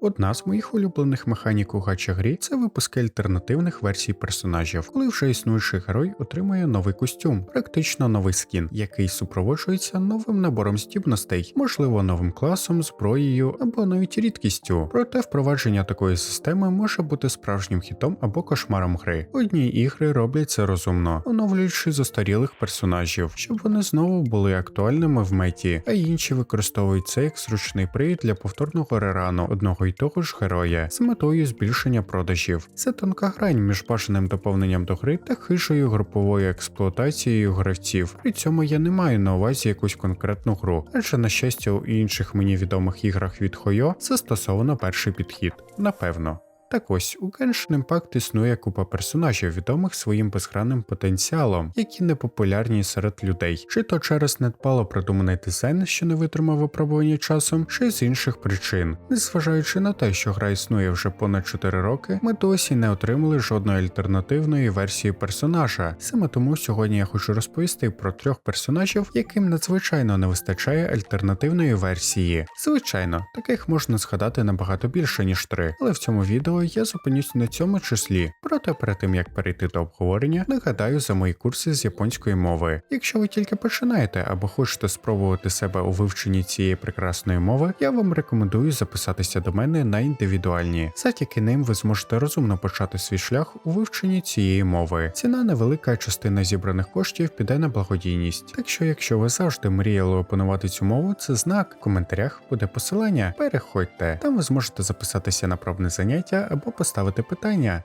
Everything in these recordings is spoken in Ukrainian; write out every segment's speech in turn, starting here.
Одна з моїх улюблених механік у гача грі це випуски альтернативних версій персонажів, коли вже існуючий герой отримує новий костюм, практично новий скін, який супроводжується новим набором здібностей, можливо, новим класом, зброєю або навіть рідкістю. Проте впровадження такої системи може бути справжнім хітом або кошмаром гри. Одні ігри роблять це розумно, оновлюючи застарілих персонажів, щоб вони знову були актуальними в меті, а інші використовують це як зручний привід для повторного рерану одного й того ж героя з метою збільшення продажів. Це тонка грань між бажаним доповненням до гри та хишою груповою експлуатацією гравців. При цьому я не маю на увазі якусь конкретну гру, адже на щастя у інших мені відомих іграх від Хойо застосовано перший підхід. Напевно. Так ось у Genshin Impact існує купа персонажів, відомих своїм безгранним потенціалом, які не популярні серед людей, чи то через недбало продуманий дизайн, що не витримав випробування часом, чи з інших причин. Незважаючи на те, що гра існує вже понад 4 роки, ми досі не отримали жодної альтернативної версії персонажа. Саме тому сьогодні я хочу розповісти про трьох персонажів, яким надзвичайно не вистачає альтернативної версії. Звичайно, таких можна згадати набагато більше ніж три, але в цьому відео я зупинюсь на цьому числі. Проте перед тим як перейти до обговорення, нагадаю за мої курси з японської мови. Якщо ви тільки починаєте або хочете спробувати себе у вивченні цієї прекрасної мови, я вам рекомендую записатися до мене на індивідуальні. Завдяки ним ви зможете розумно почати свій шлях у вивченні цієї мови. Ціна невелика частина зібраних коштів піде на благодійність. Так що, якщо ви завжди мріяли опанувати цю мову, це знак. В коментарях буде посилання. Переходьте, там ви зможете записатися на пробне заняття або поставити питання.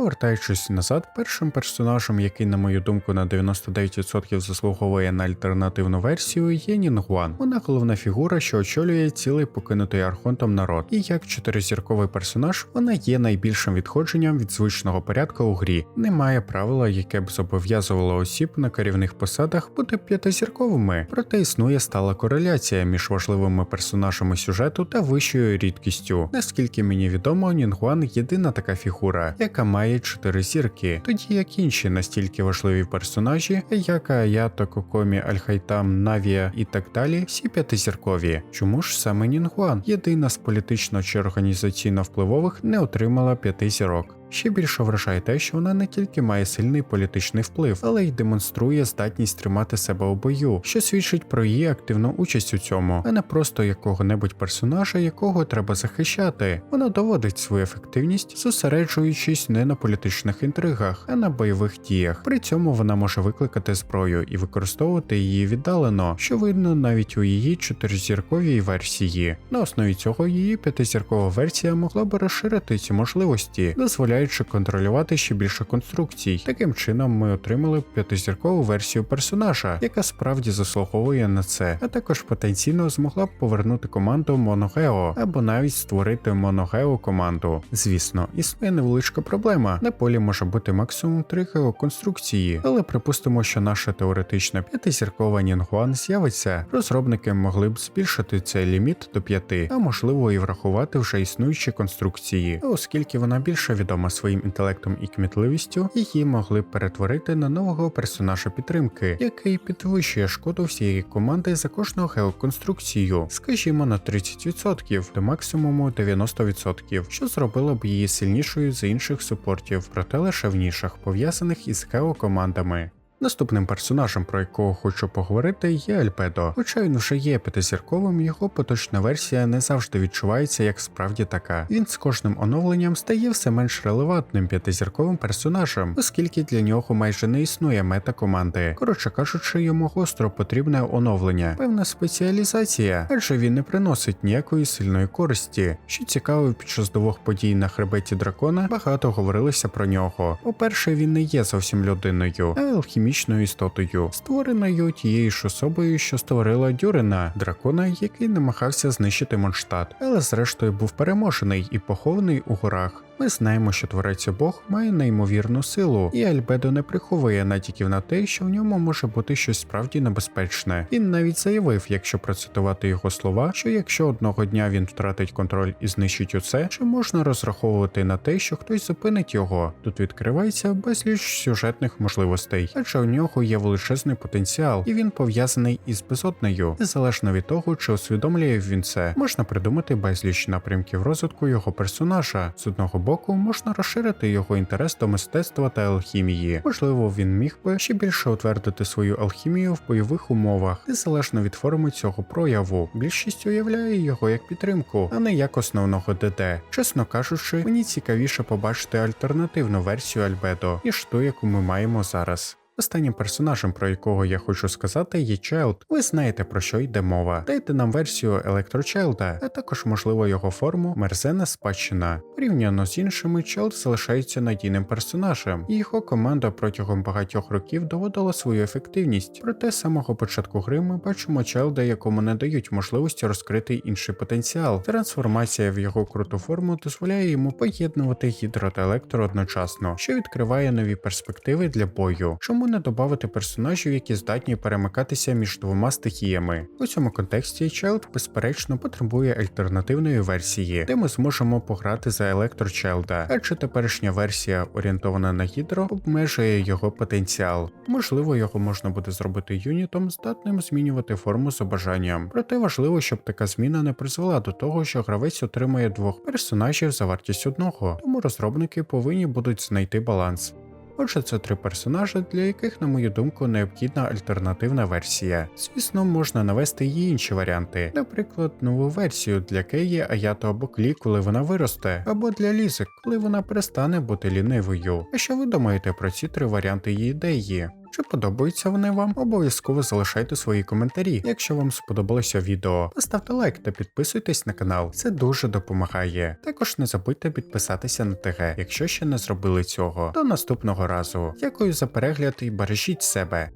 Повертаючись назад, першим персонажем, який, на мою думку, на 99% заслуговує на альтернативну версію, є Нінгуан. Вона головна фігура, що очолює цілий покинутий архонтом народ. І як чотиризірковий персонаж, вона є найбільшим відходженням від звичного порядку у грі. Немає правила, яке б зобов'язувало осіб на керівних посадах бути п'ятизірковими, проте існує стала кореляція між важливими персонажами сюжету та вищою рідкістю. Наскільки мені відомо, Нінгуан єдина така фігура, яка має має 4 зірки, тоді як інші настільки важливі персонажі, як Аято, Кокомі, Альхайтам, Навія і так далі, всі п'ятизіркові. Чому ж саме Нінгуан, єдина з політично чи організаційно впливових, не отримала п'яти зірок? Ще більше вражає те, що вона не тільки має сильний політичний вплив, але й демонструє здатність тримати себе у бою, що свідчить про її активну участь у цьому, а не просто якого-небудь персонажа, якого треба захищати. Вона доводить свою ефективність, зосереджуючись не на політичних інтригах, а на бойових діях. При цьому вона може викликати зброю і використовувати її віддалено, що видно навіть у її чотиризірковій версії. На основі цього її п'ятизіркова версія могла би розширити ці можливості, дозволяючи контролювати ще більше конструкцій. Таким чином, ми отримали п'ятизіркову версію персонажа, яка справді заслуговує на це, а також потенційно змогла б повернути команду Моногео або навіть створити Моногео команду. Звісно, існує невеличка проблема. На полі може бути максимум три геоконструкції, але припустимо, що наша теоретична п'ятизіркова Нінгуан з'явиться. Розробники могли б збільшити цей ліміт до п'яти, а можливо і врахувати вже існуючі конструкції, оскільки вона більше відома своїм інтелектом і кмітливістю, її могли перетворити на нового персонажа підтримки, який підвищує шкоду всієї команди за кожну геоконструкцію, скажімо на 30% до максимуму 90%, що зробило б її сильнішою за інших супортів, проте лише в нішах, пов'язаних із геокомандами. Наступним персонажем, про якого хочу поговорити, є Альбедо. Хоча він вже є п'ятизірковим, його поточна версія не завжди відчувається як справді така. Він з кожним оновленням стає все менш релевантним п'ятизірковим персонажем, оскільки для нього майже не існує мета команди. Коротше кажучи, йому гостро потрібне оновлення, певна спеціалізація, адже він не приносить ніякої сильної користі. Що цікаво, під час двох подій на хребеті дракона багато говорилося про нього. По-перше, він не є зовсім людиною, а алхімічною істотою, створеною тією ж особою, що створила Дюрена, дракона, який намагався знищити Монштадт, але зрештою був переможений і похований у горах. Ми знаємо, що творець Бог має неймовірну силу, і Альбедо не приховує натяків на те, що в ньому може бути щось справді небезпечне. Він навіть заявив, якщо процитувати його слова, що якщо одного дня він втратить контроль і знищить усе, чи можна розраховувати на те, що хтось зупинить його. Тут відкривається безліч сюжетних можливостей, адже у нього є величезний потенціал, і він пов'язаний із безоднею, незалежно від того, чи усвідомлює він це, можна придумати безліч напрямків розвитку його персонажа. З одного боку, можна розширити його інтерес до мистецтва та алхімії. Можливо, він міг би ще більше утвердити свою алхімію в бойових умовах, незалежно від форми цього прояву. Більшість уявляє його як підтримку, а не як основного ДД. Чесно кажучи, мені цікавіше побачити альтернативну версію Альбедо, ніж ту, яку ми маємо зараз. Останнім персонажем, про якого я хочу сказати, є Чайлд. Ви знаєте про що йде мова. Дайте нам версію Електрочайлда, а також можливо його форму Мерзена спадщина. Порівняно з іншими, Чайлд залишається надійним персонажем, і його команда протягом багатьох років доводила свою ефективність. Проте з самого початку гри ми бачимо Чайлда, якому не дають можливості розкрити інший потенціал. Трансформація в його круту форму дозволяє йому поєднувати гідро та електро одночасно, що відкриває нові перспективи для бою. Чому не додати персонажів, які здатні перемикатися між двома стихіями? У цьому контексті Чайлд, безперечно, потребує альтернативної версії, де ми зможемо пограти за електрочелда, адже теперішня версія, орієнтована на гідро, обмежує його потенціал. Можливо, його можна буде зробити юнітом, здатним змінювати форму за бажанням. Проте важливо, щоб така зміна не призвела до того, що гравець отримає двох персонажів за вартість одного, тому розробники повинні будуть знайти баланс. Отже, це три персонажі, для яких, на мою думку, необхідна альтернативна версія. Звісно, можна навести й інші варіанти, наприклад, нову версію для Кеї, Аято або Клі, коли вона виросте, або для Лізи, коли вона перестане бути лінивою. А що ви думаєте про ці три варіанти її ідеї? Чи подобаються вони вам? Обов'язково залишайте свої коментарі. Якщо вам сподобалося відео, поставте лайк та підписуйтесь на канал. Це дуже допомагає. Також не забудьте підписатися на ТГ, якщо ще не зробили цього. До наступного разу. Дякую за перегляд і бережіть себе.